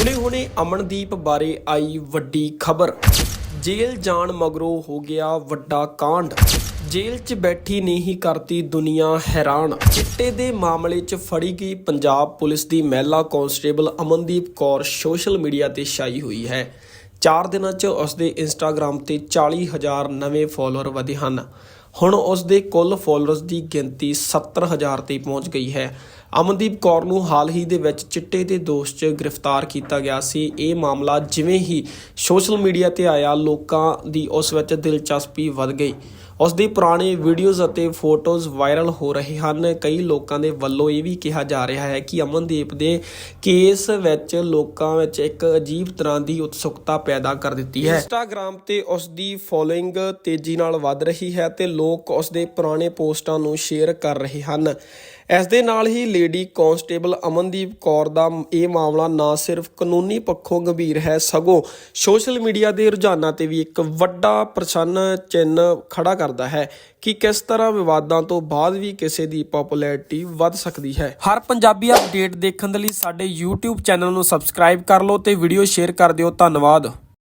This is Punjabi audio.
ਹੁਣੇ-ਹੁਣੇ ਅਮਨਦੀਪ ਬਾਰੇ ਆਈ ਵੱਡੀ ਖਬਰ। ਜੇਲ੍ਹ ਜਾਣ ਮਗਰੋਂ ਹੋ ਗਿਆ ਵੱਡਾ ਕਾਂਡ। ਜੇਲ੍ਹ 'ਚ ਬੈਠੀ ਨੇ ਹੀ ਕਰਤੀ ਦੁਨੀਆ ਹੈਰਾਨ। ਚਿੱਟੇ ਦੇ ਮਾਮਲੇ 'ਚ ਫੜੀ ਗਈ ਪੰਜਾਬ ਪੁਲਿਸ ਦੀ ਮਹਿਲਾ constable Amandeep Kaur social media ਤੇ ਛਾਈ ਹੋਈ ਹੈ। 4 ਦਿਨਾਂ 'ਚ ਉਸ ਦੇ ਇੰਸਟਾਗ੍ਰam ਤੇ 40000 ਨਵੇਂ ਫਾਲੋਅਰ ਵਧੇ ਹਨ। ਹੁਣ ਉਸ ਦੇ ਕੁੱਲ ਫਾਲੋਅਰਸ ਦੀ ਗਿਣਤੀ 70000 ਤੇ ਪਹੁੰਚ ਗਈ ਹੈ। ਅਮਨਦੀਪ ਕੌਰ ਨੂੰ ਹਾਲ ਹੀ ਦੇ ਵਿੱਚ ਚਿੱਟੇ ਦੇ ਦੋਸ਼ 'ਚ ਗ੍ਰਿਫਤਾਰ ਕੀਤਾ ਗਿਆ ਸੀ। ਇਹ ਮਾਮਲਾ ਜਿਵੇਂ ਹੀ ਸੋਸ਼ਲ ਮੀਡੀਆ ਤੇ ਆਇਆ, ਲੋਕਾਂ ਦੀ ਉਸ ਵਿੱਚ ਦਿਲਚਸਪੀ ਵੱਧ ਗਈ। ਉਸ ਦੀ ਪੁਰਾਣੇ ਵੀਡੀਓਜ਼ ਅਤੇ ਫੋਟੋਜ਼ ਵਾਇਰਲ ਹੋ ਰਹੇ ਹਨ। ਕਈ ਲੋਕਾਂ ਦੇ ਵੱਲੋਂ ਇਹ ਵੀ ਕਿਹਾ ਜਾ ਰਿਹਾ ਹੈ ਕਿ ਅਮਨਦੀਪ ਦੇ ਕੇਸ ਵਿੱਚ ਲੋਕਾਂ ਵਿੱਚ ਇੱਕ ਅਜੀਬ ਤਰ੍ਹਾਂ ਦੀ ਉਤਸੁਕਤਾ ਪੈਦਾ ਕਰ ਦਿੱਤੀ ਹੈ। ਇੰਸਟਾਗ੍ਰam ਤੇ ਉਸ ਦੀ ਫੋਲੋਇੰਗ ਤੇਜ਼ੀ ਨਾਲ ਵੱਧ ਰਹੀ ਹੈ ਤੇ ਲੋਕ ਉਸ ਦੇ ਪੁਰਾਣੇ ਪੋਸਟਾਂ ਨੂੰ ਸ਼ੇਅਰ ਕਰ ਰਹੇ ਹਨ। ਇਸ ਦੇ ਨਾਲ ਹੀ ਲੇਡੀ ਕਾਂਸਟੇਬਲ ਅਮਨਦੀਪ ਕੌਰ ਦਾ ਇਹ ਮਾਮਲਾ ਨਾ ਸਿਰਫ ਕਾਨੂੰਨੀ ਪੱਖੋਂ ਗੰਭੀਰ ਹੈ, ਸਗੋਂ ਸੋਸ਼ਲ ਮੀਡੀਆ ਦੇ ਰੁਝਾਨਾਂ ਤੇ ਵੀ ਇੱਕ ਵੱਡਾ ਪ੍ਰਸ਼ਨ ਚਿੰਨ੍ਹ ਖੜਾ ਕਰਦਾ ਹੈ ਕਿ ਕਿਸ ਤਰ੍ਹਾਂ ਵਿਵਾਦਾਂ ਤੋਂ ਬਾਅਦ ਵੀ ਕਿਸੇ ਦੀ ਪਪੂਲੈਰਿਟੀ ਵੱਧ ਸਕਦੀ ਹੈ। ਹਰ ਪੰਜਾਬੀ ਅਪਡੇਟ ਦੇਖਣ ਦੇ ਲਈ ਸਾਡੇ YouTube ਚੈਨਲ ਨੂੰ ਸਬਸਕ੍ਰਾਈਬ ਕਰ ਲਓ ਤੇ ਵੀਡੀਓ ਸ਼ੇਅਰ ਕਰ ਦਿਓ। ਧੰਨਵਾਦ।